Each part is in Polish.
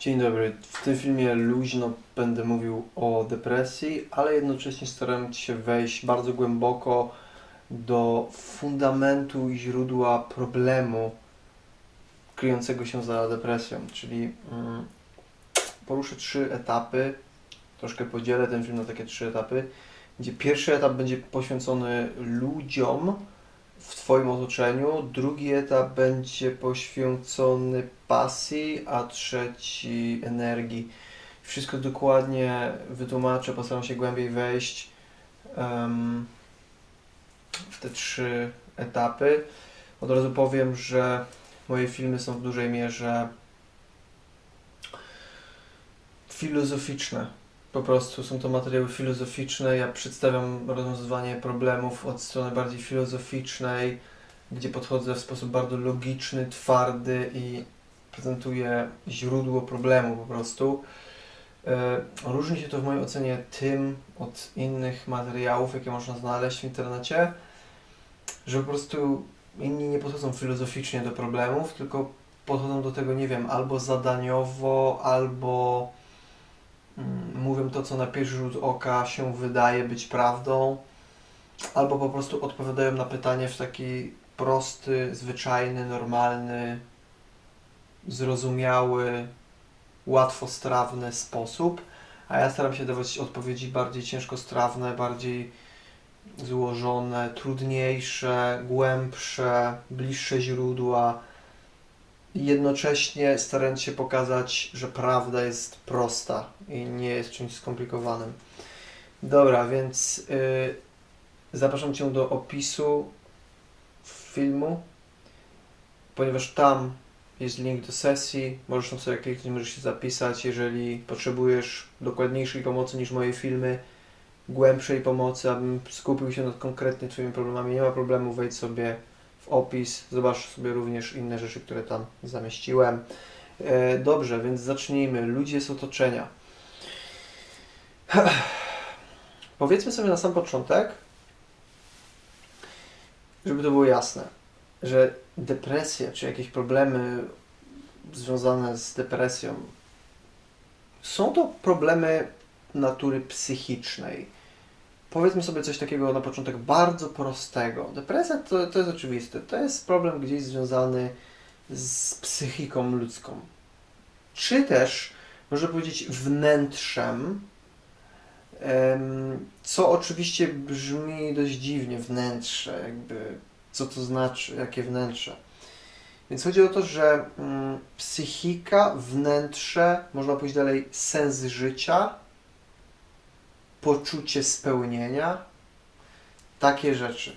Dzień dobry. W tym filmie luźno będę mówił o depresji, ale jednocześnie staram się wejść bardzo głęboko do fundamentu i źródła problemu kryjącego się za depresją. Czyli mm, poruszę trzy etapy, troszkę podzielę ten film na takie trzy etapy, gdzie pierwszy etap będzie poświęcony ludziom w Twoim otoczeniu, drugi etap będzie poświęcony pasji, a trzeci energii. Wszystko dokładnie wytłumaczę, postaram się głębiej wejść em, w te trzy etapy. Od razu powiem, że moje filmy są w dużej mierze filozoficzne. Po prostu są to materiały filozoficzne. Ja przedstawiam rozwiązywanie problemów od strony bardziej filozoficznej, gdzie podchodzę w sposób bardzo logiczny, twardy i prezentuję źródło problemu po prostu. E, Różni się to w mojej ocenie tym od innych materiałów, jakie można znaleźć w internecie, że po prostu inni nie podchodzą filozoficznie do problemów, tylko podchodzą do tego, nie wiem, albo zadaniowo, albo mówią to, co na pierwszy rzut oka się wydaje być prawdą, albo po prostu odpowiadają na pytanie w taki prosty, zwyczajny, normalny, zrozumiały, łatwostrawny sposób, a ja staram się dawać odpowiedzi bardziej ciężkostrawne, bardziej złożone, trudniejsze, głębsze, bliższe źródła i jednocześnie starając się pokazać, że prawda jest prosta i nie jest czymś skomplikowanym. Dobra, więc y, zapraszam Cię do opisu filmu, ponieważ tam jest link do sesji, możesz tam sobie kliknąć, możesz się zapisać, jeżeli potrzebujesz dokładniejszej pomocy niż moje filmy, głębszej pomocy, abym skupił się nad konkretnie Twoimi problemami, nie ma problemu, wejdź sobie opis, zobacz sobie również inne rzeczy, które tam zamieściłem. E, dobrze, więc zacznijmy. Ludzie z otoczenia. Powiedzmy sobie na sam początek, żeby to było jasne, że depresja czy jakieś problemy związane z depresją są to problemy natury psychicznej. Powiedzmy sobie coś takiego na początek bardzo prostego. Depresja to, to jest oczywiste. To jest problem gdzieś związany z psychiką ludzką. Czy też, można powiedzieć, wnętrzem, em, co oczywiście brzmi dość dziwnie, wnętrze, jakby co to znaczy, jakie wnętrze. Więc chodzi o to, że mm, psychika, wnętrze, można pójść dalej, sens życia, poczucie spełnienia, takie rzeczy.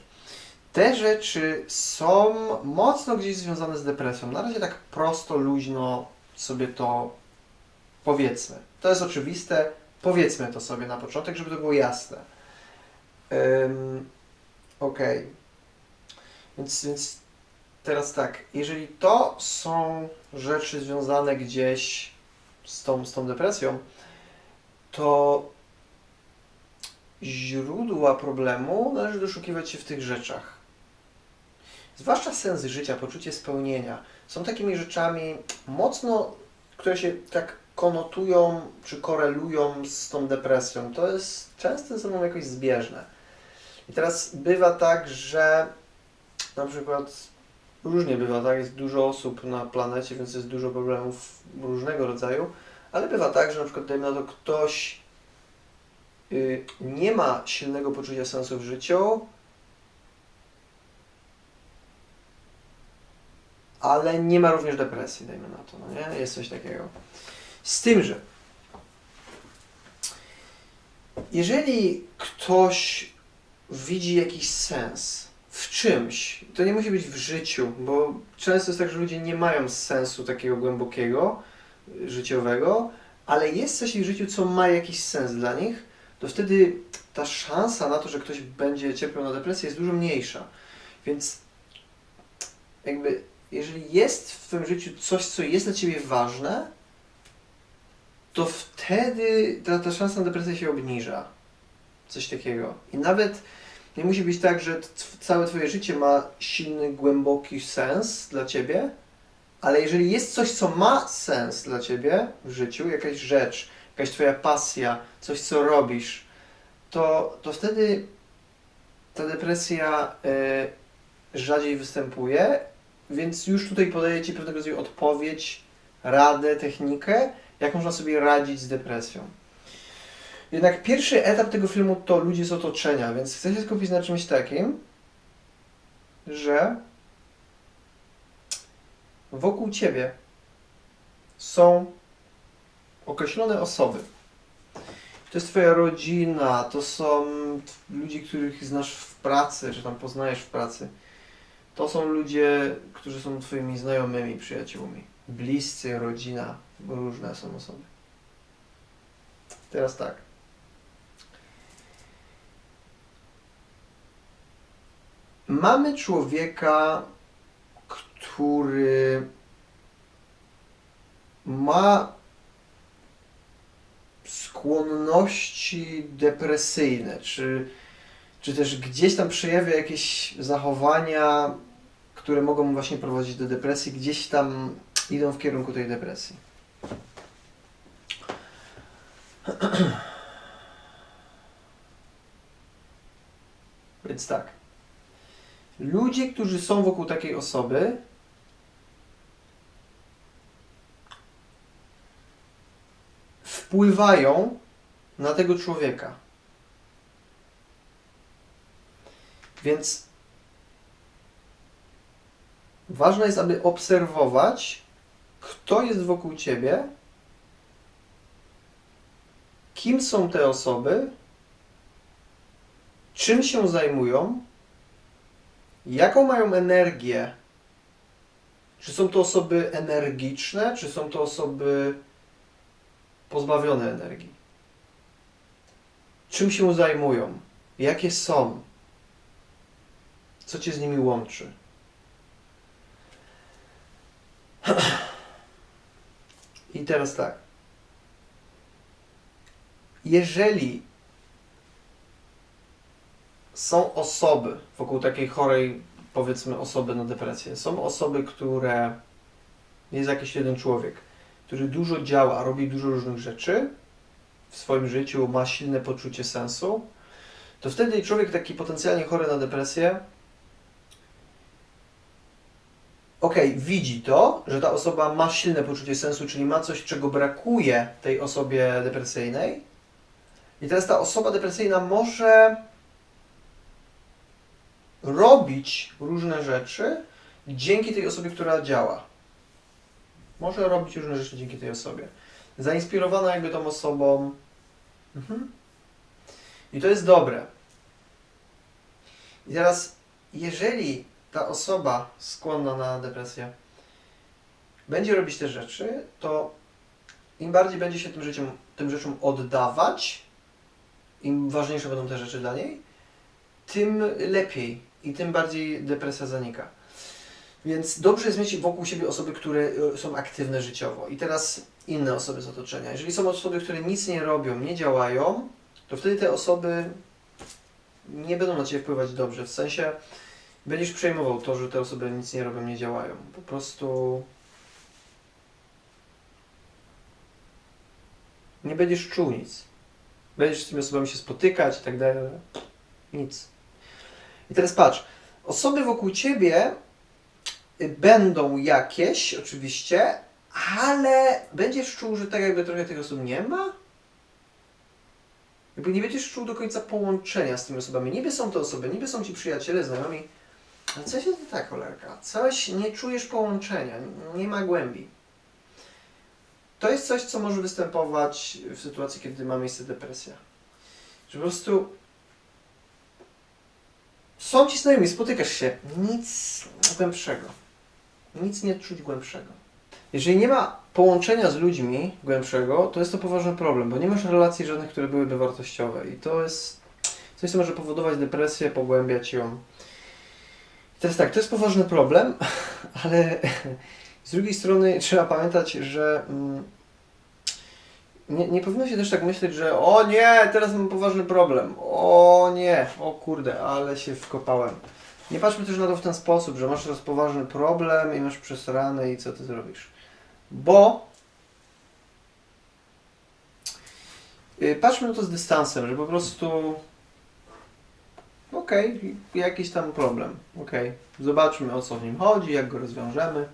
Te rzeczy są mocno gdzieś związane z depresją. Na razie tak prosto, luźno sobie to powiedzmy. To jest oczywiste, powiedzmy to sobie na początek, żeby to było jasne. Um, Okej. Więc, więc teraz tak, jeżeli to są rzeczy związane gdzieś z tą, z tą depresją, to źródła problemu należy doszukiwać się w tych rzeczach. Zwłaszcza sens życia, poczucie spełnienia są takimi rzeczami mocno, które się tak konotują czy korelują z tą depresją. To jest często ze sobą jakoś zbieżne. I teraz bywa tak, że na przykład różnie bywa, tak? Jest dużo osób na planecie, więc jest dużo problemów różnego rodzaju, ale bywa tak, że na przykład dajmy na to ktoś nie ma silnego poczucia sensu w życiu, ale nie ma również depresji, dajmy na to, no nie? Jest coś takiego. Z tym, że jeżeli ktoś widzi jakiś sens w czymś, to nie musi być w życiu, bo często jest tak, że ludzie nie mają sensu takiego głębokiego, y, życiowego, ale jest coś w życiu, co ma jakiś sens dla nich, to wtedy ta szansa na to, że ktoś będzie cierpiał na depresję jest dużo mniejsza. Więc jakby, jeżeli jest w Twoim życiu coś, co jest dla Ciebie ważne, to wtedy ta, ta szansa na depresję się obniża. Coś takiego. I nawet nie musi być tak, że całe Twoje życie ma silny, głęboki sens dla Ciebie, Ale jeżeli jest coś, co ma sens dla ciebie w życiu, jakaś rzecz, jakaś twoja pasja, coś, co robisz, to, to wtedy ta depresja y, rzadziej występuje, więc już tutaj podaję Ci pewnego rodzaju odpowiedź, radę, technikę, jak można sobie radzić z depresją. Jednak pierwszy etap tego filmu to ludzie z otoczenia, więc chcę się skupić na czymś takim, że wokół Ciebie są określone osoby. To jest Twoja rodzina, to są ludzie, których znasz w pracy, czy tam poznajesz w pracy. To są ludzie, którzy są Twoimi znajomymi, przyjaciółmi. Bliscy, rodzina, różne są osoby. Teraz tak. Mamy człowieka, który ma skłonności depresyjne, czy, czy też gdzieś tam przejawia jakieś zachowania, które mogą właśnie prowadzić do depresji, gdzieś tam idą w kierunku tej depresji. Więc tak. Ludzie, którzy są wokół takiej osoby, wpływają na tego człowieka. Więc ważne jest, aby obserwować, kto jest wokół ciebie, kim są te osoby, czym się zajmują, jaką mają energię. Czy są to osoby energiczne, czy są to osoby pozbawione energii? Czym się zajmują? Jakie są? Co cię z nimi łączy? I teraz tak. Jeżeli są osoby wokół takiej chorej, powiedzmy, osoby na depresję, są osoby, które jest jakiś jeden człowiek, który dużo działa, robi dużo różnych rzeczy w swoim życiu, ma silne poczucie sensu, to wtedy człowiek taki potencjalnie chory na depresję, okej, widzi to, że ta osoba ma silne poczucie sensu, czyli ma coś, czego brakuje tej osobie depresyjnej. I teraz ta osoba depresyjna może robić różne rzeczy dzięki tej osobie, która działa. Może robić różne rzeczy dzięki tej osobie. Zainspirowana jakby tą osobą. Mhm. I to jest dobre. I teraz, jeżeli ta osoba skłonna na depresję będzie robić te rzeczy, to im bardziej będzie się tym, życiem, tym rzeczom oddawać, im ważniejsze będą te rzeczy dla niej, tym lepiej i tym bardziej depresja zanika. Więc dobrze jest mieć wokół siebie osoby, które y, są aktywne życiowo. I teraz inne osoby z otoczenia. Jeżeli są osoby, które nic nie robią, nie działają, to wtedy te osoby nie będą na Ciebie wpływać dobrze. W sensie będziesz przejmował to, że te osoby nic nie robią, nie działają. Po prostu nie będziesz czuł nic. Będziesz z tymi osobami się spotykać i tak dalej. Nic. I teraz patrz, osoby wokół Ciebie będą jakieś, oczywiście, ale będziesz czuł, że tak jakby trochę tych osób nie ma? Jakby nie będziesz czuł do końca połączenia z tymi osobami. Niby są to osoby, niby są ci przyjaciele, znajomi, ale coś jest nie tak. Coś nie czujesz połączenia, nie ma głębi. To jest coś, co może występować w sytuacji, kiedy ma miejsce depresja. Że po prostu są ci znajomi, spotykasz się, nic głębszego. Nic nie czuć głębszego. Jeżeli nie ma połączenia z ludźmi głębszego, to jest to poważny problem, bo nie masz relacji żadnych, które byłyby wartościowe. I to jest coś, co może powodować depresję, pogłębiać ją. I teraz tak, to jest poważny problem, ale z drugiej strony trzeba pamiętać, że mm, nie, nie powinno się też tak myśleć, że o nie, teraz mam poważny problem. O nie, o kurde, ale się wkopałem. Nie patrzmy też na to w ten sposób, że masz teraz poważny problem i masz przesrane i co ty zrobisz. Bo yy, patrzmy na to z dystansem, że po prostu okej, jakiś tam problem, okej, zobaczmy o co w nim chodzi, jak go rozwiążemy.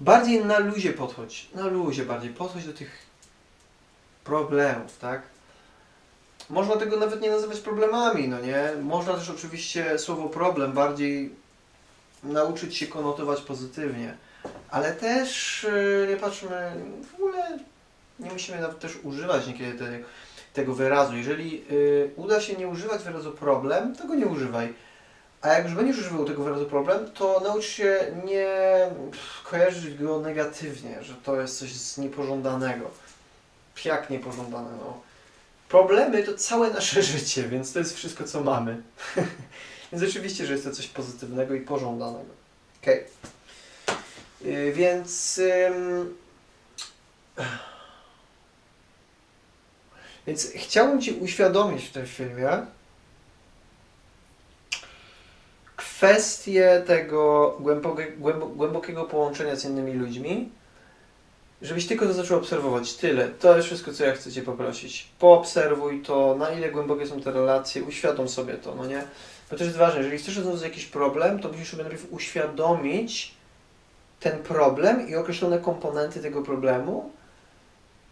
Bardziej na luzie podchodź, na luzie bardziej podchodź do tych problemów, tak? Można tego nawet nie nazywać problemami, no nie? Można też oczywiście słowo problem bardziej nauczyć się konotować pozytywnie, ale też yy, nie patrzmy, w ogóle nie musimy nawet też używać niekiedy te, tego wyrazu. Jeżeli yy, uda się nie używać wyrazu problem, to go nie używaj. A jak już będziesz używał tego wyrazu problem, to naucz się nie kojarzyć go negatywnie, że to jest coś niepożądanego. Jak niepożądane, no. Problemy to całe nasze życie, więc to jest wszystko, co mamy. więc oczywiście, że jest to coś pozytywnego i pożądanego. Okej. Yy, więc... ym, Więc chciałbym Ci uświadomić w tym filmie kwestię tego głębokie, głębo, głębokiego połączenia z innymi ludźmi, żebyś tylko to zaczął obserwować. Tyle. To jest wszystko, co ja chcę Cię poprosić. Poobserwuj to, na ile głębokie są te relacje, uświadom sobie to, no nie? Bo to jest ważne, jeżeli chcesz rozwiązać jakiś problem, to musisz sobie najpierw uświadomić ten problem i określone komponenty tego problemu,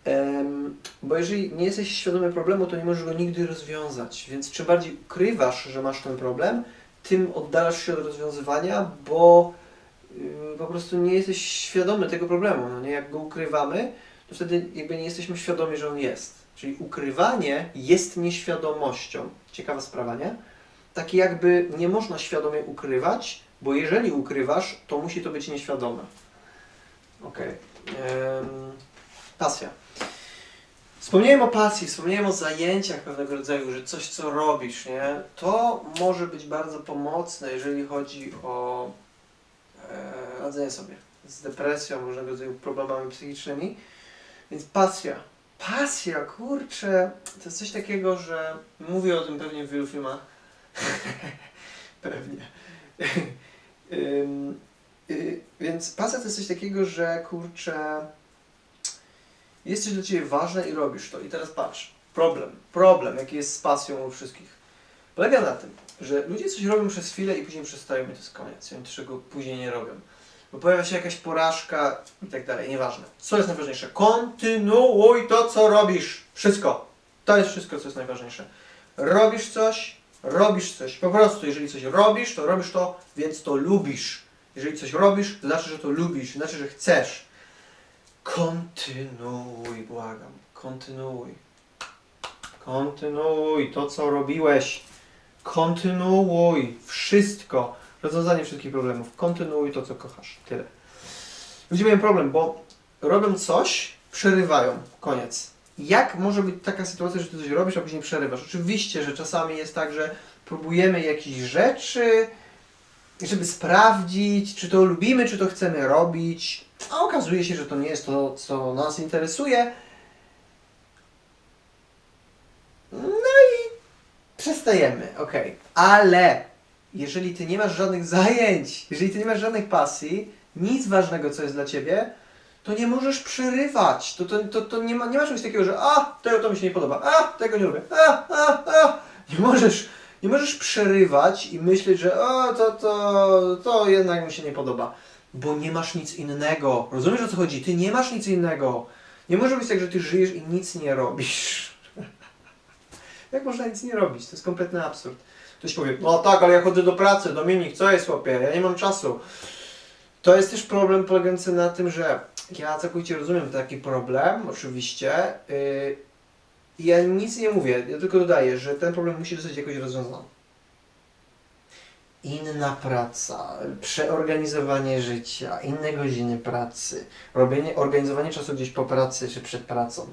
Em, bo jeżeli nie jesteś świadomy problemu, to nie możesz go nigdy rozwiązać. Więc czym bardziej ukrywasz, że masz ten problem, tym oddalasz się od rozwiązywania, bo po prostu nie jesteś świadomy tego problemu. No nie? Jak go ukrywamy, to wtedy jakby nie jesteśmy świadomi, że on jest. Czyli ukrywanie jest nieświadomością. Ciekawa sprawa, nie? Tak jakby nie można świadomie ukrywać, bo jeżeli ukrywasz, to musi to być nieświadome. Okej. Em, Pasja. Wspomniałem o pasji, wspomniałem o zajęciach pewnego rodzaju, że coś, co robisz, nie? To może być bardzo pomocne, jeżeli chodzi o e, radzenie sobie z depresją, różnego rodzaju problemami psychicznymi. Więc pasja. Pasja, kurczę, to jest coś takiego, że mówię o tym pewnie w wielu filmach. pewnie. Ym, y, więc pasja to jest coś takiego, że kurczę jest coś dla Ciebie ważne i robisz to. I teraz patrz, problem, problem, jaki jest z pasją u wszystkich, polega na tym, że ludzie coś robią przez chwilę i później przestają i to jest koniec. Oni czego później nie robią. Bo pojawia się jakaś porażka i tak dalej, nieważne. Co jest najważniejsze? Kontynuuj to, co robisz. Wszystko. To jest wszystko, co jest najważniejsze. Robisz coś, robisz coś. Po prostu, jeżeli coś robisz, to robisz to, więc to lubisz. Jeżeli coś robisz, to znaczy, że to lubisz, znaczy, że chcesz. Kontynuuj, błagam. Kontynuuj. Kontynuuj to, co robiłeś. Kontynuuj wszystko. Rozwiązanie wszystkich problemów. Kontynuuj to, co kochasz. Tyle. Ludzie mają problem, bo robią coś, przerywają. Koniec. Jak może być taka sytuacja, że ty coś robisz, a później przerywasz? Oczywiście, że czasami jest tak, że próbujemy jakichś rzeczy, żeby sprawdzić, czy to lubimy, czy to chcemy robić, a okazuje się, że to nie jest to, co nas interesuje. No i przestajemy, okej. Ale jeżeli ty nie masz żadnych zajęć, jeżeli ty nie masz żadnych pasji, nic ważnego, co jest dla ciebie, to nie możesz przerywać. To, to, to, to nie, ma, nie ma czegoś takiego, że a, tego to mi się nie podoba, a, tego nie lubię, a, a, a. Nie możesz, nie możesz przerywać i myśleć, że o, to, to, to jednak mi się nie podoba, bo nie masz nic innego. Rozumiesz o co chodzi? Ty nie masz nic innego. Nie może być tak, że ty żyjesz i nic nie robisz. Jak można nic nie robić? To jest kompletny absurd. Ktoś powie, no tak, ale ja chodzę do pracy, Dominik, co jest chłopie, ja nie mam czasu. To jest też problem polegający na tym, że ja całkowicie rozumiem taki problem, oczywiście. Yy, ja nic nie mówię, ja tylko dodaję, że ten problem musi zostać jakoś rozwiązany. Inna praca, przeorganizowanie życia, inne godziny pracy, robienie, organizowanie czasu gdzieś po pracy czy przed pracą.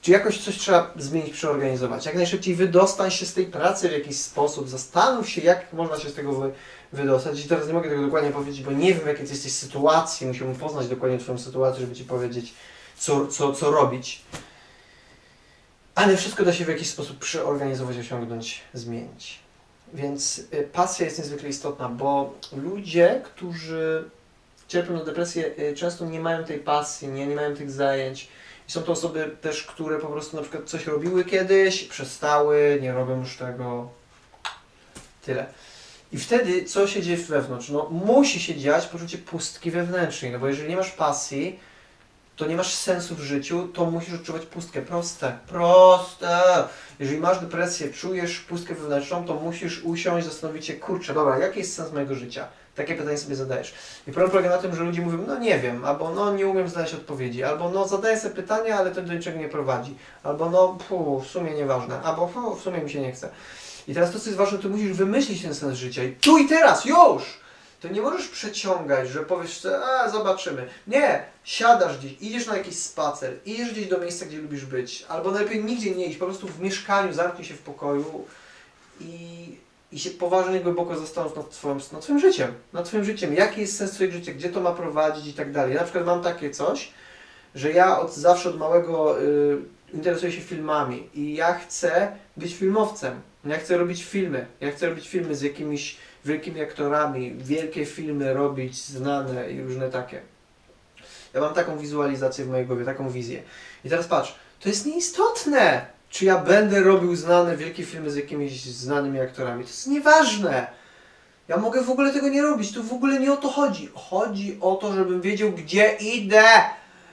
Czy jakoś coś trzeba zmienić, przeorganizować? Jak najszybciej wydostań się z tej pracy w jakiś sposób, zastanów się, jak można się z tego wy, wydostać. I teraz nie mogę tego dokładnie powiedzieć, bo nie wiem, w jakiej jesteś sytuacji, musiałbym poznać dokładnie Twoją sytuację, żeby Ci powiedzieć, co, co, co robić. Ale wszystko da się w jakiś sposób przeorganizować, osiągnąć, zmienić. Więc y, pasja jest niezwykle istotna, bo ludzie, którzy cierpią na depresję, y, często nie mają tej pasji, nie, nie mają tych zajęć. I są to osoby też, które po prostu na przykład coś robiły kiedyś, przestały, nie robią już tego. Tyle. I wtedy co się dzieje wewnątrz? No musi się dziać poczucie pustki wewnętrznej, no bo jeżeli nie masz pasji, to nie masz sensu w życiu, to musisz odczuwać pustkę. Proste, proste. Jeżeli masz depresję, czujesz pustkę wewnętrzną, to musisz usiąść, zastanowić się, kurczę, dobra, jaki jest sens mojego życia? Takie pytanie sobie zadajesz. I problem polega na tym, że ludzie mówią, no nie wiem, albo no nie umiem znaleźć odpowiedzi, albo no zadaję sobie pytania, ale to do niczego nie prowadzi, albo no pu, w sumie nieważne, albo w sumie mi się nie chce. I teraz to, co jest ważne, to musisz wymyślić ten sens życia i tu i teraz, już! To nie możesz przeciągać, że powiesz sobie, a zobaczymy. Nie, siadasz gdzieś, idziesz na jakiś spacer, idziesz gdzieś do miejsca, gdzie lubisz być, albo najlepiej nigdzie nie iść, po prostu w mieszkaniu, zamknij się w pokoju i, i się poważnie, głęboko zastanów nad, twoim, nad twoim życiem, nad twoim życiem, jaki jest sens twojego życia, gdzie to ma prowadzić i tak dalej. Ja na przykład mam takie coś, że ja od zawsze, od małego y, interesuję się filmami i ja chcę być filmowcem. Ja chcę robić filmy. Ja chcę robić filmy z jakimiś wielkimi aktorami, wielkie filmy robić, znane i różne takie. Ja mam taką wizualizację w mojej głowie, taką wizję. I teraz patrz, to jest nieistotne, czy ja będę robił znane wielkie filmy z jakimiś znanymi aktorami. To jest nieważne. Ja mogę w ogóle tego nie robić. Tu w ogóle nie o to chodzi. Chodzi o to, żebym wiedział, gdzie idę.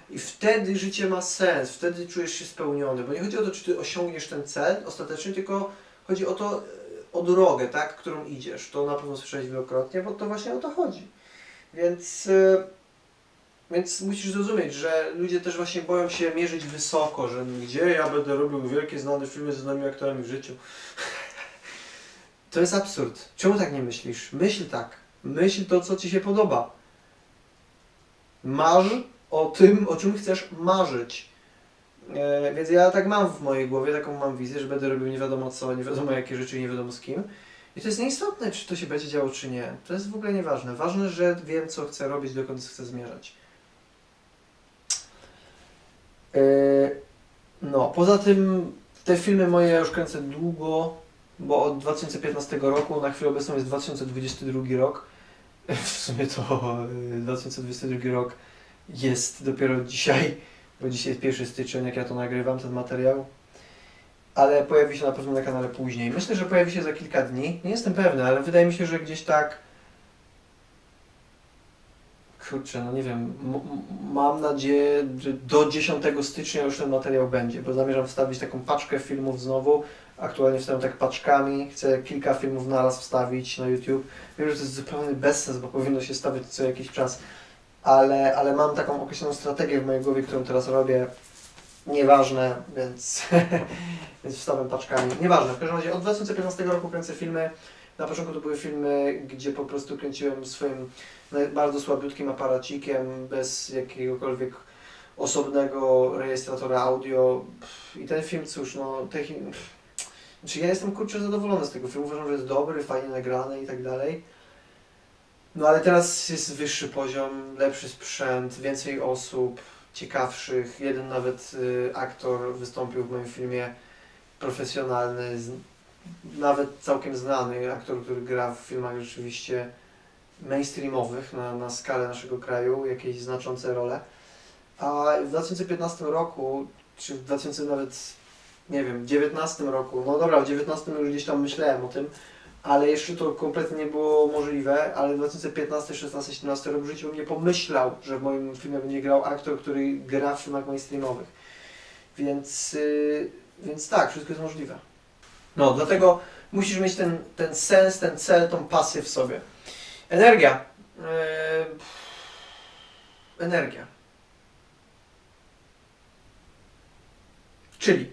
I wtedy życie ma sens, wtedy czujesz się spełniony. Bo nie chodzi o to, czy ty osiągniesz ten cel ostatecznie, tylko chodzi o to, e, o drogę, tak, którą idziesz. To na pewno słyszałeś wielokrotnie, bo to właśnie o to chodzi. Więc, e, więc musisz zrozumieć, że ludzie też właśnie boją się mierzyć wysoko, że gdzie ja będę robił wielkie, znane filmy z znanymi aktorami w życiu. To jest absurd. Czemu tak nie myślisz? Myśl tak. Myśl to, co ci się podoba. Marz o tym, o czym chcesz marzyć. E, więc ja tak mam w mojej głowie, taką mam wizję, że będę robił nie wiadomo co, nie wiadomo jakie rzeczy, nie wiadomo z kim. I to jest nieistotne, czy to się będzie działo, czy nie. To jest w ogóle nieważne. Ważne, że wiem, co chcę robić, dokąd chcę zmierzać. E, no, poza tym te filmy moje ja już kręcę długo, bo od 2015 roku, na chwilę obecną jest 2022 rok. W sumie to e, 2022 rok jest dopiero dzisiaj, bo dzisiaj jest 1 styczeń, jak ja to nagrywam, ten materiał. Ale pojawi się na pewno na kanale później. Myślę, że pojawi się za kilka dni. Nie jestem pewny, ale wydaje mi się, że gdzieś tak. Kurczę, no nie wiem. Mam nadzieję, że do 10 stycznia już ten materiał będzie, bo zamierzam wstawić taką paczkę filmów znowu. Aktualnie wstawiam tak paczkami. Chcę kilka filmów naraz wstawić na YouTube. Wiem, że to jest zupełny bezsens, bo powinno się stawiać co jakiś czas ale, ale mam taką określoną strategię w mojej głowie, którą teraz robię. Nieważne, więc, więc wstawam paczkami. Nieważne, w każdym razie od 2015 roku kręcę filmy. Na początku to były filmy, gdzie po prostu kręciłem swoim bardzo słabiutkim aparacikiem, bez jakiegokolwiek osobnego rejestratora audio. I ten film, cóż, no, techni- znaczy ja jestem kurczę zadowolony z tego filmu. Uważam, że jest dobry, fajnie nagrany i tak dalej. No ale teraz jest wyższy poziom, lepszy sprzęt, więcej osób, ciekawszych. Jeden nawet y, aktor wystąpił w moim filmie profesjonalny, nawet całkiem znany aktor, który gra w filmach rzeczywiście mainstreamowych na, na skalę naszego kraju, jakieś znaczące role. A w 2015 roku, czy w 2000 nawet, nie wiem, 19 roku, no dobra, w 19 już gdzieś tam myślałem o tym, ale jeszcze to kompletnie nie było możliwe, ale w 2015, 16, 17 rok w życiu bym nie pomyślał, że w moim filmie będzie grał aktor, który gra w filmach mainstreamowych. Więc, yy, więc tak, wszystko jest możliwe. No, dlatego musisz mieć ten, ten sens, ten cel, tą pasję w sobie. Energia. Yy, energia. Czyli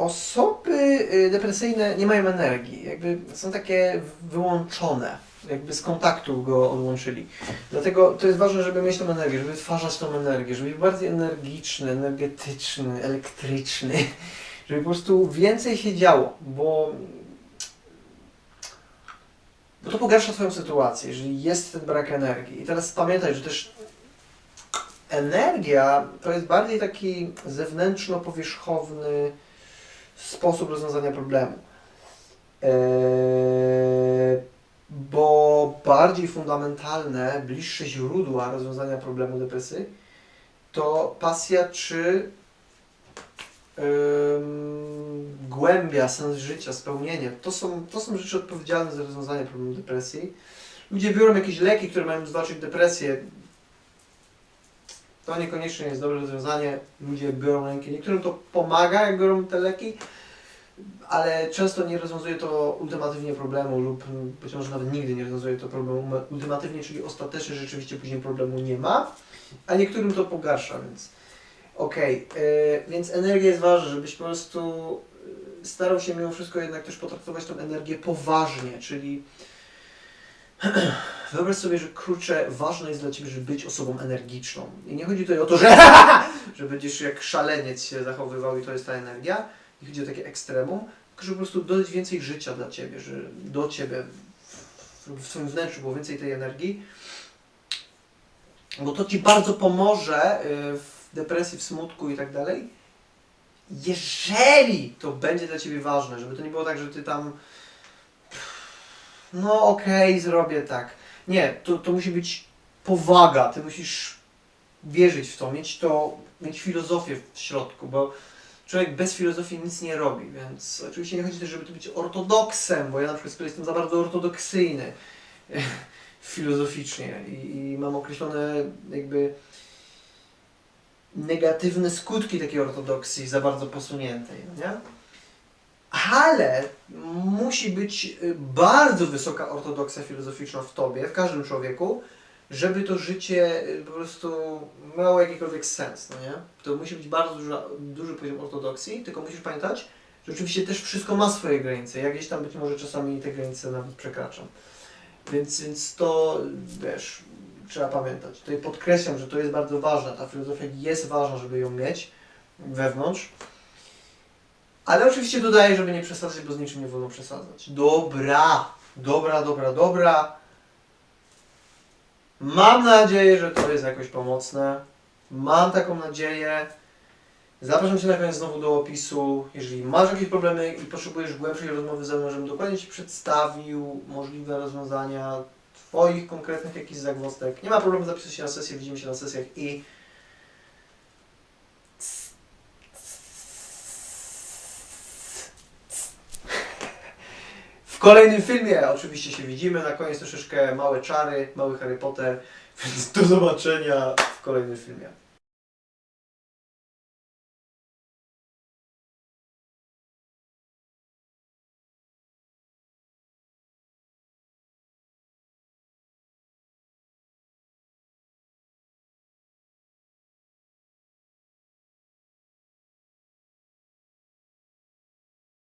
osoby y, depresyjne nie mają energii, jakby są takie wyłączone, jakby z kontaktu go odłączyli. Dlatego to jest ważne, żeby mieć tą energię, żeby wytwarzać tą energię, żeby być bardziej energiczny, energetyczny, elektryczny, żeby po prostu więcej się działo, bo, bo to pogarsza Twoją sytuację, jeżeli jest ten brak energii. I teraz pamiętaj, że też energia to jest bardziej taki zewnętrzno-powierzchowny sposób rozwiązania problemu. Eee, bo bardziej fundamentalne, bliższe źródła rozwiązania problemu depresji to pasja czy głębia, sens życia, spełnienie. To są, to są rzeczy odpowiedzialne za rozwiązanie problemu depresji. Ludzie biorą jakieś leki, które mają zwalczyć depresję. To niekoniecznie jest dobre rozwiązanie. Ludzie biorą leki. Niektórym to pomaga, jak biorą te leki, ale często nie rozwiązuje to ultimatywnie problemu lub mm, być może nawet nigdy nie rozwiązuje to problemu ultimatywnie, czyli ostatecznie rzeczywiście później problemu nie ma, a niektórym to pogarsza, więc okej. yy, Więc energia jest ważna, żebyś po prostu yy, starał się mimo wszystko jednak też potraktować tą energię poważnie, czyli wyobraź sobie, że kurczę, ważne jest dla Ciebie, żeby być osobą energiczną. I nie chodzi tutaj o to, że, że będziesz jak szaleniec się zachowywał i to jest ta energia, nie chodzi o takie ekstremum, tylko żeby po prostu dodać więcej życia dla Ciebie, że do Ciebie w, w wnętrzu było więcej tej energii, bo to Ci bardzo pomoże y, w depresji, w smutku i tak dalej, jeżeli to będzie dla Ciebie ważne, żeby to nie było tak, że Ty tam no okej, zrobię tak. Nie, to, to musi być powaga, Ty musisz wierzyć w to, mieć to, mieć filozofię w środku, bo człowiek bez filozofii nic nie robi, więc oczywiście nie chodzi też, żeby tu być ortodoksem, bo ja na przykład jestem za bardzo ortodoksyjny filozoficznie i, i mam określone jakby negatywne skutki takiej ortodoksji za bardzo posuniętej, no nie? Ale musi być bardzo wysoka ortodoksja filozoficzna w tobie, w każdym człowieku, żeby to życie y, po prostu miało jakikolwiek sens, no nie? To musi być bardzo duża, duży poziom ortodoksji, tylko musisz pamiętać, że oczywiście też wszystko ma swoje granice. Ja gdzieś tam być może czasami te granice nawet przekraczam. Więc, więc to, wiesz, trzeba pamiętać. Tutaj podkreślam, że to jest bardzo ważne. Ta filozofia jest ważna, żeby ją mieć wewnątrz. Ale oczywiście dodaję, żeby nie przesadzać, bo z niczym nie wolno przesadzać. Dobra, dobra, dobra, dobra. Mam nadzieję, że to jest jakoś pomocne. Mam taką nadzieję. Zapraszam Cię na koniec znowu do opisu. Jeżeli masz jakieś problemy i potrzebujesz głębszej rozmowy ze mną, żebym dokładnie Ci przedstawił możliwe rozwiązania Twoich konkretnych jakichś zagwozdek, nie ma problemu zapisać się na sesję, widzimy się na sesjach i w kolejnym filmie oczywiście się widzimy. Na koniec troszeczkę małe czary, mały Harry Potter. Więc do zobaczenia w kolejnym filmie.